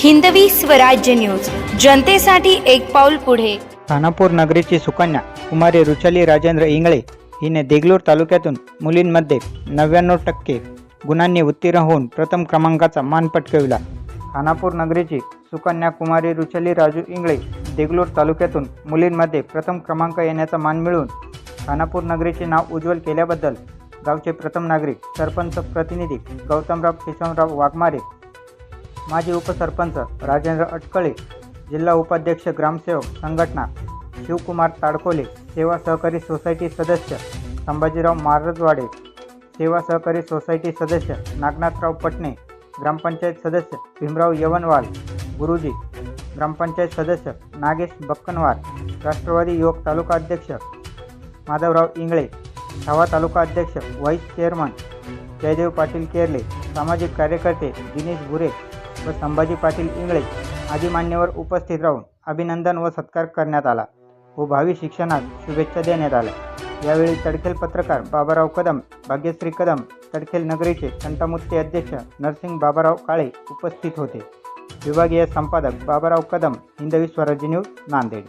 Hindavi Swarajya news. जनतेसाठी एक पाऊल पुढे. खानापूर नगरीची सुकन्या कुमारी रुचाली राजेंद्र इंगळे हिने देगलूर तालुक्यातून मुलींमध्ये नव्याण्णव टक्के गुणांनी उत्तीर्ण होऊन प्रथम क्रमांकाचा मान पटकविला. खानापूर नगरीची सुकन्या कुमारी रुचाली राजू इंगळे देगलूर तालुक्यातून मुलींमध्ये प्रथम क्रमांक येण्याचा मान मिळवून खानापूर नगरीचे नाव उज्ज्वल केल्याबद्दल गावचे प्रथम नागरिक सरपंच प्रतिनिधी गौतमराव केशवराव वाघमारे माजी उपसरपंच राजेंद्र अटकळे जिल्हा उपाध्यक्ष ग्रामसेवक संघटना शिवकुमार ताडकोले सेवा सहकारी सोसायटी सदस्य संभाजीराव मारजवाडे सेवा सहकारी सोसायटी सदस्य नागनाथराव पटणे ग्रामपंचायत सदस्य भीमराव यवनवाल गुरुजी ग्रामपंचायत सदस्य नागेश बक्कनवार राष्ट्रवादी युवक तालुका अध्यक्ष माधवराव इंगळे छावा तालुका अध्यक्ष व्हाईस चेअरमन जयदेव पाटील केरले सामाजिक कार्यकर्ते दिनेश भुरे व संभाजी पाटील इंगळे आदी मान्यवर उपस्थित राहून अभिनंदन व सत्कार करण्यात आला. व भावी शिक्षणात शुभेच्छा देण्यात आल्या. यावेळी तडखेल पत्रकार बाबाराव कदम भाग्यश्री कदम तडखेल नगरीचे संतामुत्ते अध्यक्ष नरसिंग बाबाराव काळे उपस्थित होते. विभागीय संपादक बाबाराव कदम हिंदवी स्वराज्य न्यूज नांदेड.